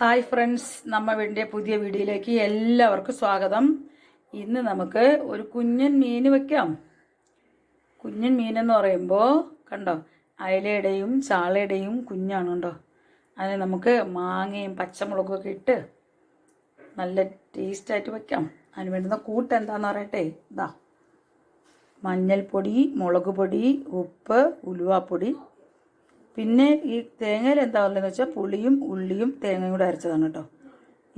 Hi friends നമ്മളുടെ പുതിയ വീഡിയോയിലേക്ക് എല്ലാവർക്കും സ്വാഗതം. ഇന്ന് നമുക്ക് ഒരു കുഞ്ഞൻ മീൻ വെക്കാം. കുഞ്ഞൻ മീനെന്ന് പറയുമ്പോൾ കണ്ടോ അയലയുടെയും ചാളയുടെയും കുഞ്ഞാണ് കണ്ടോ. അതിന് നമുക്ക് മാങ്ങയും പച്ചമുളകും ഒക്കെ ഇട്ട് നല്ല ടേസ്റ്റായിട്ട് വെക്കാം. അതിന് വേണ്ടുന്ന കൂട്ട് എന്താണെന്ന് പറയട്ടെ? ഇതാ മഞ്ഞൾപ്പൊടി മുളക് പൊടി ഉപ്പ് ഉലുവാപ്പൊടി പിന്നെ ഈ തേങ്ങയിൽ എന്താ പറയുന്നത് വെച്ചാൽ പുളിയും ഉള്ളിയും തേങ്ങയും കൂടെ അരച്ചതാണ് കേട്ടോ.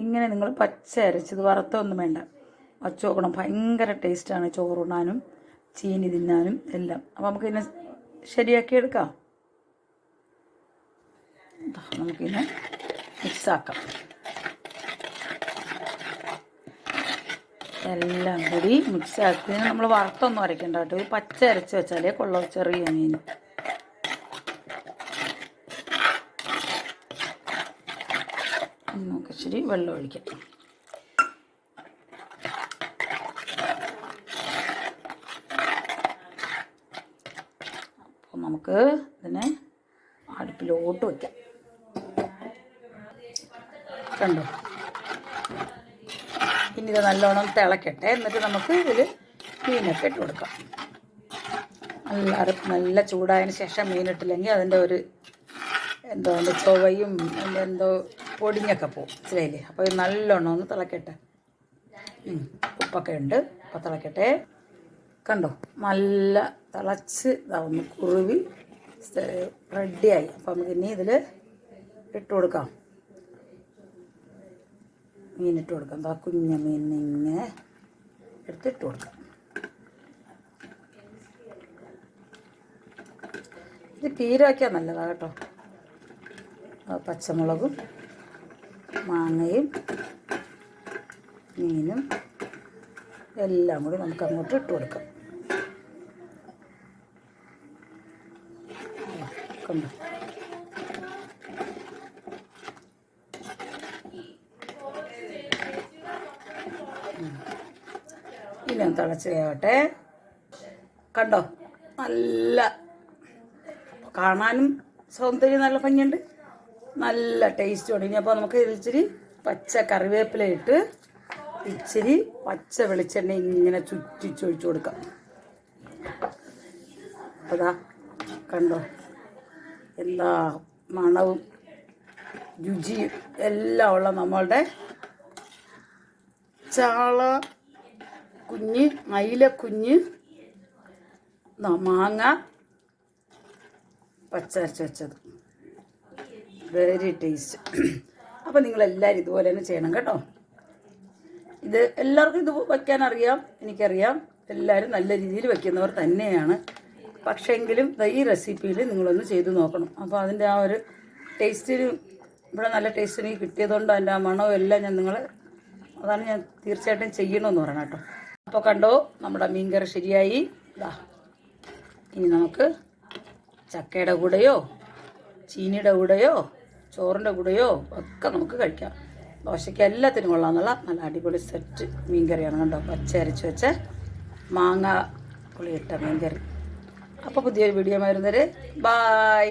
ഇങ്ങനെ നിങ്ങൾ പച്ച അരച്ചത് വറുത്തൊന്നും വേണ്ട. വച്ച് നോക്കണം ഭയങ്കര ടേസ്റ്റാണ് ചോറുണ്ണാനും ചീനി തിന്നാനും എല്ലാം. അപ്പോൾ നമുക്കിതിനെ ശരിയാക്കി എടുക്കാം. നമുക്കിതിനെ മിക്സാക്കാം എല്ലാം കൂടി മിക്സ് മിക്സാക്കി നമ്മൾ വറുത്തൊന്നും അരയ്ക്കണ്ട കേട്ടോ. പച്ച അരച്ച് വെച്ചാലേ കൊള്ളാം ചെറിയ മീൻ. നമുക്ക് ഇച്ചിരി വെള്ളം ഒഴിക്കാം. അപ്പോൾ നമുക്ക് ഇതിനെ അടുപ്പിലോട്ട് വയ്ക്കാം കണ്ടോ? ഇനി ഇത് നല്ലോണം തിളക്കട്ടെ. എന്നിട്ട് നമുക്ക് ഇതിൽ മീനൊക്കെ ഇട്ട് കൊടുക്കാം. നല്ല അരപ്പ് നല്ല ചൂടായതിന് ശേഷം മീനിട്ടില്ലെങ്കിൽ അതിന്റെ ഒരു എന്തോ ചൊവയും അതിന്റെ എന്തോ പൊടിഞ്ഞൊക്കെ പോകും. മനസ്സിലായില്ലേ? അപ്പോൾ ഇത് നല്ലോണം ഒന്ന് തിളക്കട്ടെ. ഉപ്പൊക്കെ ഉണ്ട്. അപ്പോൾ തിളക്കട്ടെ. കണ്ടോ? നല്ല തിളച്ച് ഒന്ന് കുറുവി റെഡിയായി. അപ്പോൾ നമുക്ക് ഇനി ഇതിൽ ഇട്ട് കൊടുക്കാം. മീനിട്ട് കൊടുക്കാം. എന്താ കുഞ്ഞ മീൻ ഇങ്ങനെ എടുത്തിട്ട് കൊടുക്കാം. ഇത് പീരാക്കിയാൽ നല്ലതാണ് കേട്ടോ. പച്ചമുളകും മാങ്ങയും മീനും എല്ലാം കൂടി നമുക്ക് അങ്ങോട്ട് ഇട്ട് കൊടുക്കാം. കണ്ടോ? ഇനി തിളച്ച് വേവട്ടെ കണ്ടോ? നല്ല കാണാനും സൗന്ദര്യം നല്ല ഭംഗിയുണ്ട്. നല്ല ടേസ്റ്റുമാണ് ഇനി അപ്പോൾ നമുക്ക് ഇച്ചിരി പച്ച കറിവേപ്പില ഇട്ട് ഇച്ചിരി പച്ച വെളിച്ചെണ്ണ ഇങ്ങനെ ചുറ്റിച്ചൊഴിച്ചു കൊടുക്കാം. അതാ കണ്ടോ? എല്ലാ മണവും രുചിയും എല്ലാം ഉള്ള നമ്മളുടെ ചാള കുഞ്ഞ് അയില കുഞ്ഞ് ദാ മാങ്ങ പച്ചരച്ച് വെച്ചത്. വെരി ടേസ്റ്റ് അപ്പോൾ നിങ്ങളെല്ലാവരും ഇതുപോലെ തന്നെ ചെയ്യണം കേട്ടോ. ഇത് എല്ലാവർക്കും ഇത് വയ്ക്കാൻ അറിയാം എനിക്കറിയാം. എല്ലാവരും നല്ല രീതിയിൽ വയ്ക്കുന്നവർ തന്നെയാണ്. പക്ഷേങ്കിലും ഈ റെസിപ്പിയിൽ നിങ്ങളൊന്ന് ചെയ്ത് നോക്കണം. അപ്പോൾ അതിന്റെ ആ ഒരു ടേസ്റ്റിന് ഇവിടെ നല്ല ടേസ്റ്റ് എനിക്ക് കിട്ടിയതുകൊണ്ട് അതിന്റെ ആ മണവും എല്ലാം ഞാൻ നിങ്ങൾ അതാണ് ഞാൻ തീർച്ചയായിട്ടും ചെയ്യണമെന്ന് പറയണം കേട്ടോ. അപ്പോൾ കണ്ടോ നമ്മുടെ മീൻകറി ശരിയായി. ഇതാ ഇനി നമുക്ക് ചക്കയുടെ കൂടെയോ ചീനിയുടെ കൂടെയോ ചോറിന്റെ കൂടെയോ ഒക്കെ നമുക്ക് കഴിക്കാം. ദോശയ്ക്ക് എല്ലാത്തിനും കൊള്ളാമെന്നുള്ള നല്ല അടിപൊളി സെറ്റ് മീൻകറിയാണ് കണ്ടോ? പച്ച അരച്ച് വെച്ച മാങ്ങ പുളിയിട്ട മീൻകറി. അപ്പോൾ പുതിയൊരു വീഡിയോ വരുന്നവർ ബായ്